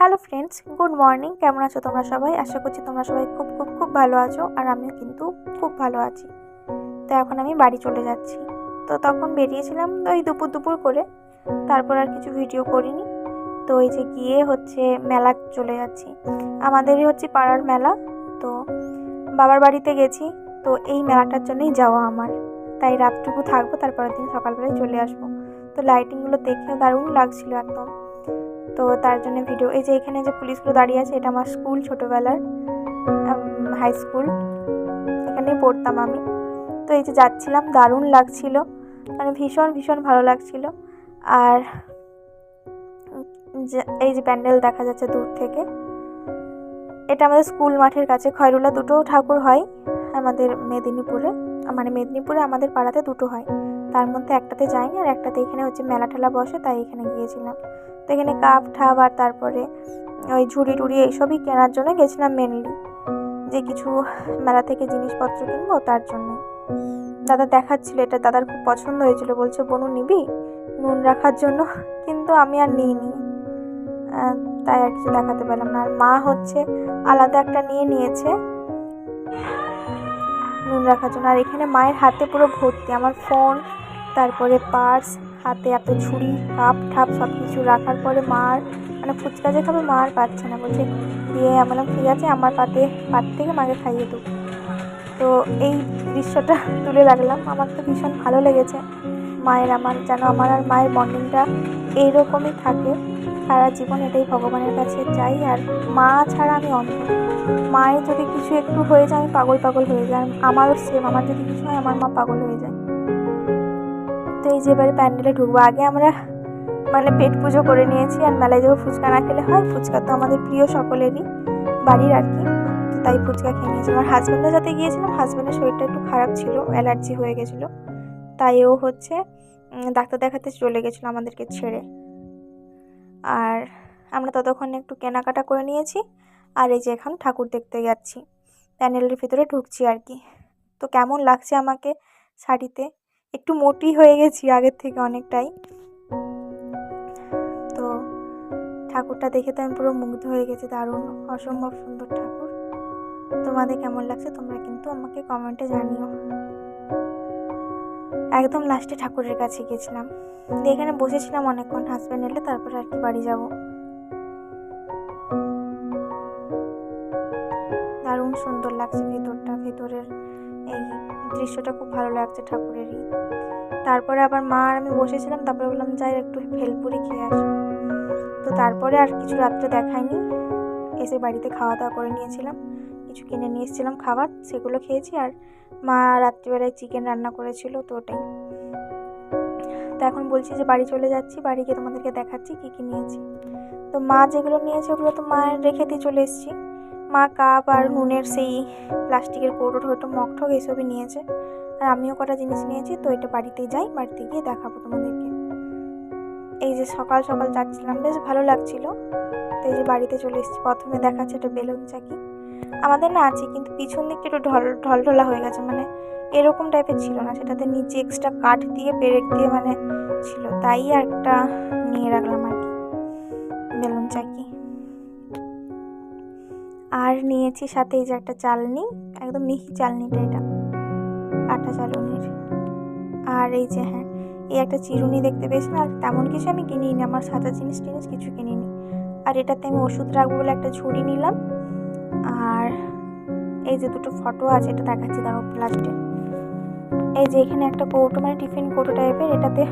Hello friends good morning কেমন আছো তোমরা সবাই? আশা করছি তোমরা সবাই খুব খুব খুব ভালো আছো আর আমিও কিন্তু খুব ভালো আছি। তো এখন আমি বাড়ি চলে যাচ্ছি। তো তখন বেরিয়েছিলাম তো ওই দুপুর দুপুর করে। তারপর আর কিছু ভিডিও করিনি। তো ওই যে গিয়ে হচ্ছে মেলা চলে যাচ্ছি। আমাদেরই হচ্ছে পাড়ার মেলা। তো বাবার বাড়িতে গেছি। তো এই মেলাটার জন্যই যাওয়া আমার। তাই রাতটুকু থাকব, তারপরের দিন সকালবেলায় চলে আসব। তো লাইটিংগুলো দেখেও দারুণ লাগছিল একদম। তো তার জন্য ভিডিও এই যে এখানে যে পুলিশগুলো দাঁড়িয়ে আছে, এটা আমার স্কুল, ছোটোবেলার হাই স্কুল এখানেই পড়তাম আমি। তো এই যে যাচ্ছিলাম, দারুণ লাগছিল। মানে ভীষণ ভীষণ ভালো লাগছিল। আর এই যে প্যান্ডেল দেখা যাচ্ছে দূর থেকে, এটা আমাদের স্কুল মাঠের কাছে। খয়রুলা দুটো ঠাকুর হয় আমাদের মেদিনীপুরে মানে মেদিনীপুরে আমাদের পাড়াতে দুটো হয়। মধ্যে একটাতে যাইনি আর একটাতে এখানে হচ্ছে মেলা ঠেলা বসে, তাই এখানে গিয়েছিলাম। তো এখানে কাপ, ঠাপ আর তারপরে ওই ঝুড়ি টুড়ি এইসবই কেনার জন্য গেছিলাম মেনলি যে কিছু মেলা থেকে জিনিসপত্র কিনবো তার জন্য। দাদা দেখাচ্ছিল, এটা দাদার খুব পছন্দ হয়েছিল, বলছে, বনু, নিবি? নুন রাখার জন্য? কিন্তু আমি আর নিইনি। তাই আর কিছু দেখাতে পারলাম না। আর মা হচ্ছে আলাদা একটা নিয়ে নিয়েছে। নুন রাখার জন্য। আর এখানে মায়ের হাতে পুরো ভর্তি। আমার ফোন, তারপরে পার্স, হাতে এত ছুরি, কাপ ঠাপ সব কিছু রাখার পরে মার মানে ফুচকা যে খাবে মার পাচ্ছে না। বলছে, দিয়ে আমি বললাম ঠিক আছে, আমার পাতে, পাত থেকে মাকে খাইয়ে দেবো তো এই দৃশ্যটা তুলে রাখলাম আমার তো ভীষণ ভালো লেগেছে। মায়ের আমার, যেন আমার আর মায়ের বন্ডিংটা এইরকমই থাকে। সারা জীবন এটাই ভগবানের কাছে চাই, আর মা ছাড়া আমি অন্ধ। মায়ের যদি কিছু একটু হয়ে যায়, আমি পাগল পাগল হয়ে যাই। আমারও সেম আমার যদি কিছু হয়, আমার মা পাগল হয়ে যায়। তো এই যে এবারে প্যান্ডেলে ঢুকবো। আগে আমরা মানে পেট পুজো করে নিয়েছি, আর মেলায় যাব ফুচকা না খেলে হয়। ফুচকা তো আমাদের প্রিয় সকলেরই বাড়ির আর কি। তাই ফুচকা খেয়ে নিয়েছি। আমার হাজব্যান্ডের সাথে গিয়েছিলাম হাজব্যান্ডের শরীরটা একটু খারাপ ছিল অ্যালার্জি হয়ে গেছিল। তাই ও হচ্ছে ডাক্তার দেখাতে চলে গেছিল আমাদেরকে ছেড়ে। আর আমরা ততক্ষণে একটু কেনাকাটা করে নিয়েছি। আর এই যে এখন ঠাকুর দেখতে যাচ্ছি। প্যান্ডেলের ভিতরে ঢুকছি আর কি। তো কেমন লাগছে আমাকে শাড়িতে? একটু মোটি হয়ে গেছি আগের থেকে অনেকটাই। তো ঠাকুরটা দেখে তো আমি পুরো মুগ্ধ হয়ে গেছি। দারুণ, অসম্ভব সুন্দর ঠাকুর। তোমাদের কেমন লাগছে তোমরা কিন্তু আমাকে কমেন্টে জানিও। একদম লাস্টে ঠাকুরের কাছে গেছিলাম। দিয়ে এখানে বসেছিলাম অনেকক্ষণ হাজব্যান্ড এলে তারপরে আর কি বাড়ি যাব। দারুণ সুন্দর লাগছে ভেতরটা, ভেতরের এই দৃশ্যটা খুব ভালো লাগছে ঠাকুরেরই। তারপরে আবার মা আর আমি বসেছিলাম, তারপরে বললাম, যাই একটু ভেলপুরি খেয়ে আসি। তো তারপরে আর কিছু রাত্রে দেখায়নি এসে বাড়িতে খাওয়া দাওয়া করে নিয়েছিলাম। কিছু কিনে নিয়ে এসেছিলাম খাবার সেগুলো খেয়েছি আর মা রাত্রিবেলায় চিকেন রান্না করেছিল তো ওটাই। তো এখন বলছি যে বাড়ি চলে যাচ্ছি বাড়ি গিয়ে তোমাদেরকে দেখাচ্ছি কী কী নিয়েছি। তো মা যেগুলো নিয়েছে ওগুলো তো মায়ের রেখে দিয়ে চলে এসেছি। মা কাপ আর নুনের সেই প্লাস্টিকের কৌটো ঠোটো মগ ঠক এইসবই নিয়েছে। আর আমিও কটা জিনিস নিয়েছি তো এটা বাড়িতে যাই বাড়িতে গিয়ে দেখাবো তোমাদেরকে। এই যে সকাল সকাল যাচ্ছিলাম বেশ ভালো লাগছিল। তো এই যে বাড়িতে চলে এসেছি প্রথমে দেখাচ্ছে একটা বেলুন চাকি। আমাদের না আছে, কিন্তু পিছন দিকটা একটু ঢল, ঢলঢলা হয়ে গেছে মানে এরকম টাইপের ছিল না। সেটাতে নিচে এক্সট্রা কাঠ দিয়ে, পেরেক দিয়ে মানে ছিল। তাই একটা নিয়ে রাখলাম আর কি। বেলুন চাকি। আর নিয়েছি সাথে এই যে একটা চালনি, একদম মিহি চালনিটা এটা। আটা চালনির। আর এই যে হ্যাঁ এই একটা চিরুনি দেখতে পেয়েছি না আর তেমন কিছু আমি কিনিনি, আমার সাদা জিনিস টিনিস কিছু কিনিনি। আর এটাতে আমি ওষুধ রাখব বলে একটা ঝুড়ি নিলাম। এই যে দুটো ফটো আছে, এটা দেখাচ্ছি তার লাস্টে এই যে এখানে একটা কৌটো মানে টিফিন কৌটো টাইপের এটাতে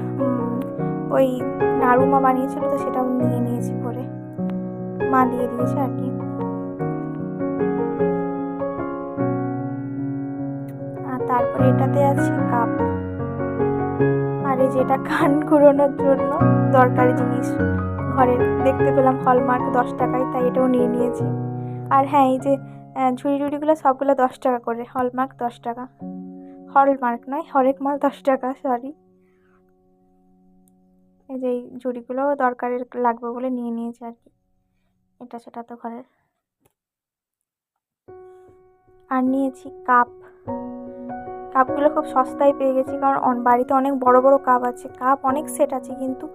ওই নাড়ুমা বানিয়েছিল তো, সেটাও নিয়ে নিয়েছি পরে মা দিয়ে দিয়েছে আর কি। আর তারপরে এটাতে আছে কাপ আর এই যেটা কান ঘুরানোর জন্য দরকারি জিনিস। ঘরে দেখতে পেলাম হলমার্ক দশ টাকায়, তাই এটাও নিয়ে নিয়েছি। আর হ্যাঁ এই যে ঝুড়ি টুড়িগুলো সবগুলো দশ টাকা করে। হলমার্ক দশ টাকা। হলমার্ক নয়, হরেক মাল দশ টাকা সরি এই যে এই ঝুড়িগুলো দরকারের লাগবে বলে নিয়ে নিয়েছি আর কি। এটা সেটা তো ঘরের। আর নিয়েছি কাপ। কাপগুলো খুব সস্তায় পেয়ে গেছি, কারণ বাড়িতে অনেক বড় বড় কাপ আছে। কাপ অনেক সেট আছে, কিন্তু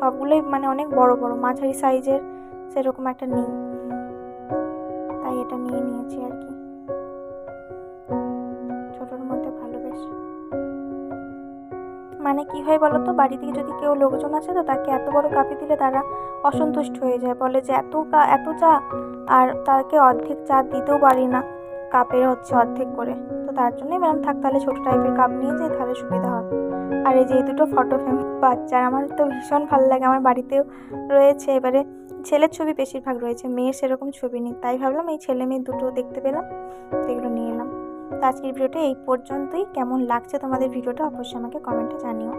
সবগুলোই মানে অনেক বড় বড়। মাঝারি সাইজের সেরকম একটা নেই। এটা নিয়ে নিয়েছি আর কি। ছোটোর মধ্যে ভালো বেশ মানে কি হয় বলো তো বাড়ি থেকে যদি কেউ লোকজন আসে তো তাকে এত বড় কাপে দিলে তারা অসন্তুষ্ট হয়ে যায়। বলে যে, এত এত চা? আর তাকে অর্ধেক চা দিতেও পারি না। কাপের হচ্ছে অর্ধেক করে। তো তার জন্যই ম্যাডাম থাক তাহলে ছোটো টাইপের কাপ নিয়ে যাই, তাহলে সুবিধা হবে। আর এই যে দুটো ফটো ফ্রেম বাচ্চার, আমার তো ভীষণ ভালো লাগে। আমার বাড়িতেও রয়েছে। এবারে ছেলের ছবি বেশিরভাগ রয়েছে, মেয়ের সেরকম ছবি নেই। তাই ভাবলাম এই ছেলে মেয়ে দুটো দেখতে পেলাম সেগুলো নিয়ে এলাম। তো আজকের ভিডিওটা এই পর্যন্তই। কেমন লাগছে তোমাদের ভিডিওটা অবশ্যই আমাকে কমেন্টে জানিও।